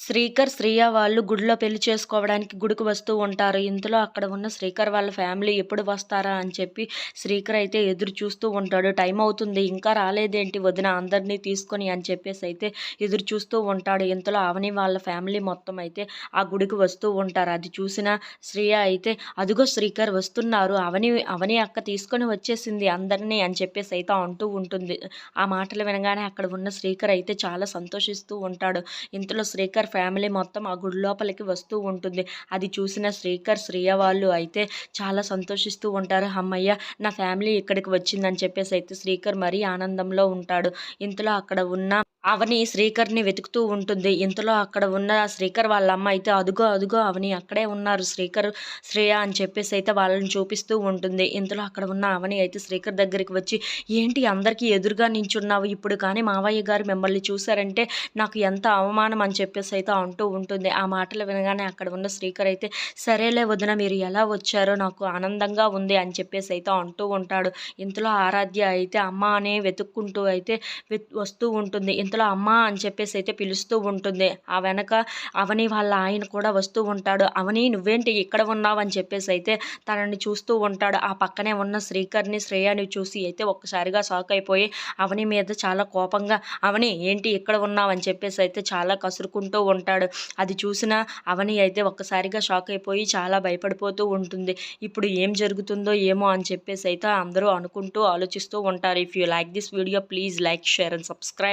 శ్రీకర్ శ్రీయ వాళ్ళు గుడిలో పెళ్ళి చేసుకోవడానికి గుడికి వస్తూ ఉంటారు. ఇంతలో అక్కడ ఉన్న శ్రీకర్ వాళ్ళ ఫ్యామిలీ ఎప్పుడు వస్తారా అని చెప్పి శ్రీకర్ అయితే ఎదురు చూస్తూ ఉంటాడు. టైం అవుతుంది ఇంకా రాలేదేంటి వదిన అందరినీ తీసుకొని అని చెప్పేసి అయితే ఎదురు చూస్తూ ఉంటాడు. ఇంతలో అవని వాళ్ళ ఫ్యామిలీ మొత్తం అయితే ఆ గుడికి వస్తూ ఉంటారు. అది చూసిన శ్రీయ అయితే అదిగో శ్రీకర్ వస్తున్నారు అవని అవని అక్క తీసుకొని వచ్చేసింది అందరినీ అని చెప్పేసి అయితే అంటూ ఉంటుంది. ఆ మాటలు వినగానే అక్కడ ఉన్న శ్రీకర్ అయితే చాలా సంతోషిస్తూ ఉంటాడు. ఇంతలో శ్రీకర్ ఫ్యామిలీ మొత్తం ఆ గుడి లోపలికి వస్తూ ఉంటుంది. అది చూసిన శ్రీకర్ శ్రీయ వాళ్ళు అయితే చాలా సంతోషిస్తూ ఉంటారు. అమ్మయ్య నా ఫ్యామిలీ ఇక్కడికి వచ్చిందని చెప్పేసి అయితే శ్రీకర్ మరీ ఆనందంలో ఉంటాడు. ఇంతలో అక్కడ ఉన్న అవని శ్రీకర్ని వెతుకుతూ ఉంటుంది. ఇంతలో అక్కడ ఉన్న శ్రీకర్ వాళ్ళ అమ్మ అయితే అదుగో అదుగో అవని అక్కడే ఉన్నారు. శ్రీకర్ శ్రేయ అని చెప్పేసి అయితే వాళ్ళని చూపిస్తూ ఉంటుంది. ఇంతలో అక్కడ ఉన్న అవని అయితే శ్రీకర్ దగ్గరికి వచ్చి ఏంటి అందరికీ ఎదురుగా నించున్నావు? ఇప్పుడు కానీ మావయ్య గారు మిమ్మల్ని చూశారంటే నాకు ఎంత అవమానం అని చెప్పేసి అయితే అంటూ ఉంటుంది. ఆ మాటలు వినగానే అక్కడ ఉన్న శ్రీకర్ అయితే సరేలే వదిన మీరు ఎలా వచ్చారో నాకు ఆనందంగా ఉంది అని చెప్పేసి అయితే అంటూ ఉంటాడు. ఇంతలో ఆరాధ్య అయితే అమ్మ అనే వెతుక్కుంటూ అయితే వస్తూ ఉంటుంది. గొంతులో అమ్మ అని చెప్పేసి అయితే పిలుస్తూ ఉంటుంది. ఆ వెనక అవని వాళ్ళ ఆయన కూడా వస్తూ ఉంటాడు. అవని నువ్వేంటి ఇక్కడ ఉన్నావు? అని చెప్పేసి అయితే తనని చూస్తూ ఉంటాడు. ఆ పక్కనే ఉన్న శ్రీకర్ని శ్రేయాని చూసి అయితే ఒక్కసారిగా షాక్ అయిపోయి అవని మీద చాలా కోపంగా అవని ఏంటి ఇక్కడ ఉన్నావు? అని చెప్పేసి అయితే చాలా కసురుకుంటూ ఉంటాడు. అది చూసిన అవని అయితే ఒక్కసారిగా షాక్ అయిపోయి చాలా భయపడిపోతూ ఉంటుంది. ఇప్పుడు ఏం జరుగుతుందో ఏమో? అని చెప్పేసి అయితే అందరూ అనుకుంటూ ఆలోచిస్తూ ఉంటారు. If you like this video please like share and subscribe